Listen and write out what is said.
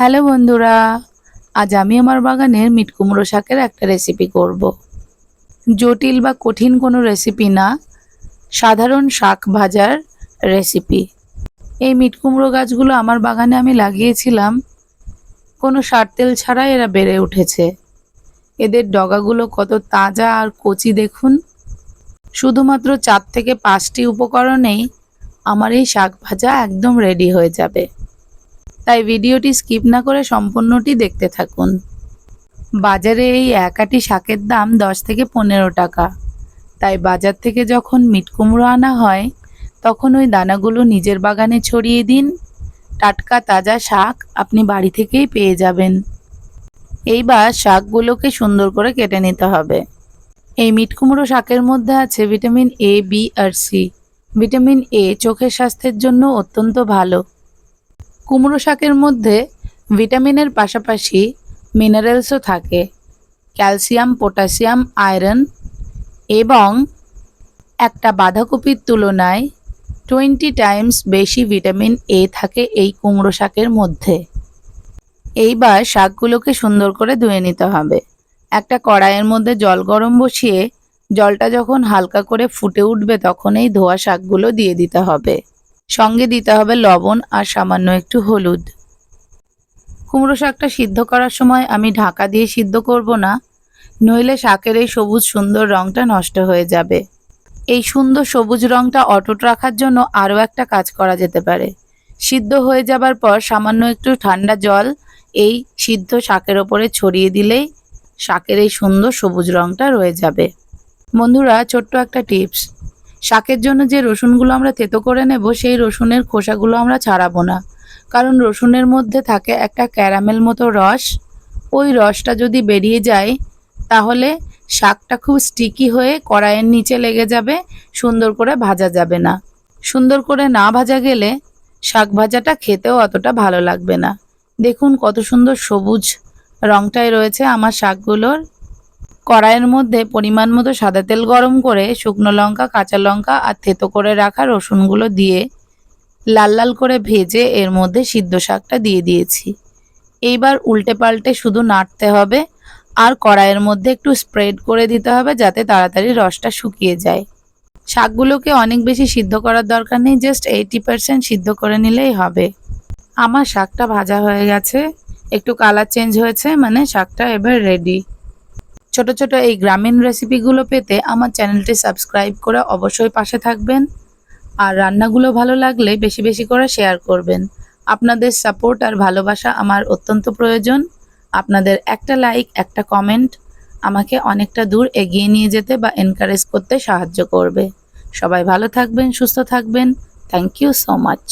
Hello বন্ধুরা, আজ আমি আমার বাগানের মিট কুমড়ো শাকের একটা রেসিপি করব। জটিল বা কঠিন কোনো রেসিপি না, সাধারণ শাক ভাজার রেসিপি এই মিট কুমড়ো গাছগুলো আমার বাগানে আমি লাগিয়েছিলাম। কোনো সার তেল ছাড়াই এরা বেড়ে উঠেছে। এদের ডগাগুলো কত তাজা আর কচি দেখুন। শুধুমাত্র চার থেকে পাঁচটি উপকরণেই আমার এই শাক ভাজা একদম রেডি হয়ে যাবে। তাই ভিডিওটি স্কিপ না করে সম্পূর্ণটি দেখতে থাকুন। বাজারে এই এক আটি শাকের দাম দশ থেকে পনেরো টাকা। তাই বাজার থেকে যখন মিট কুমড়ো আনা হয়, তখন ওই দানাগুলো নিজের বাগানে ছড়িয়ে দিন। টাটকা তাজা শাক আপনি বাড়ি থেকেই পেয়ে যাবেন। এইবার শাকগুলোকে সুন্দর করে কেটে নিতে হবে। এই মিট কুমড়ো শাকের মধ্যে আছে ভিটামিন এ, বি আর সি। ভিটামিন এ চোখের স্বাস্থ্যের জন্য অত্যন্ত ভালো। কুমড়ো শাকের মধ্যে ভিটামিনের পাশাপাশি মিনারেলসও থাকে। ক্যালসিয়াম, পটাশিয়াম, আয়রন এবং একটা বাঁধাকপির তুলনায় টোয়েন্টি টাইমস বেশি ভিটামিন এ থাকে এই কুমড়ো শাকের মধ্যে। এইবার শাকগুলোকে সুন্দর করে ধুয়ে নিতে হবে। একটা কড়াইয়ের মধ্যে জল গরম বসিয়ে জলটা যখন হালকা করে ফুটে উঠবে তখন এই ধোয়া শাকগুলো দিয়ে দিতে হবে। সঙ্গে দিতে হবে লবণ আর সামান্য একটু হলুদ। কুমড়ো শাকটা সিদ্ধ করার সময় আমি ঢাকা দিয়ে সিদ্ধ করব না, নইলে শাকের এই সবুজ সুন্দর রঙটা নষ্ট হয়ে যাবে। এই সুন্দর সবুজ রঙটা অটুট রাখার জন্য আরও একটা কাজ করা যেতে পারে। সিদ্ধ হয়ে যাবার পর সামান্য একটু ঠান্ডা জল এই সিদ্ধ শাকের ওপরে ছড়িয়ে দিলেই শাকের এই সুন্দর সবুজ রঙটা রয়ে যাবে। বন্ধুরা, ছোট্ট একটা টিপস। শাকের জন্য যে রসুনগুলো আমরা থেতো করে নেব, সেই রসুনের খোসাগুলো আমরা ছাড়াবো না। কারণ রসুনের মধ্যে থাকে একটা ক্যারামেল মতো রস। ওই রসটা যদি বেরিয়ে যায়, তাহলে শাকটা খুব স্টিকি হয়ে কড়াইয়ের নিচে লেগে যাবে, সুন্দর করে ভাজা যাবে না। সুন্দর করে না ভাজা গেলে শাক ভাজাটা খেতেও অতটা ভালো লাগবে না। দেখুন কত সুন্দর সবুজ রংটাই রয়েছে আমার শাকগুলোর। কড়াইয়ের মধ্যে পরিমাণ মতো সাদা তেল গরম করে শুকনো লঙ্কা, কাঁচা লঙ্কা আর থেতো করে রাখা রসুনগুলো দিয়ে লাল লাল করে ভেজে এর মধ্যে সিদ্ধ শাকটা দিয়ে দিয়েছি। এইবার উল্টে পাল্টে শুধু নাড়তে হবে আর কড়াইয়ের মধ্যে একটু স্প্রেড করে দিতে হবে যাতে তাড়াতাড়ি রসটা শুকিয়ে যায়। শাকগুলোকে অনেক বেশি সিদ্ধ করার দরকার নেই জাস্ট এইটি পার্সেন্ট সিদ্ধ করে নিলেই হবে। আমার শাকটা ভাজা হয়ে গেছে, একটু কালার চেঞ্জ হয়েছে মানে শাকটা এবার রেডি ছোট ছোট এই গ্রামীণ রেসিপিগুলো পেতে আমার চ্যানেলটি সাবস্ক্রাইব করে অবশ্যই পাশে থাকবেন। আর রান্নাগুলো ভালো লাগলে বেশি বেশি করে শেয়ার করবেন। আপনাদের সাপোর্ট আর ভালোবাসা আমার অত্যন্ত প্রয়োজন। আপনাদের একটা লাইক একটা কমেন্ট আমাকে অনেকটা দূর এগিয়ে নিয়ে যেতে বা এনকারেজ করতে সাহায্য করবে। সবাই ভালো থাকবেন, সুস্থ থাকবেন। Thank you so much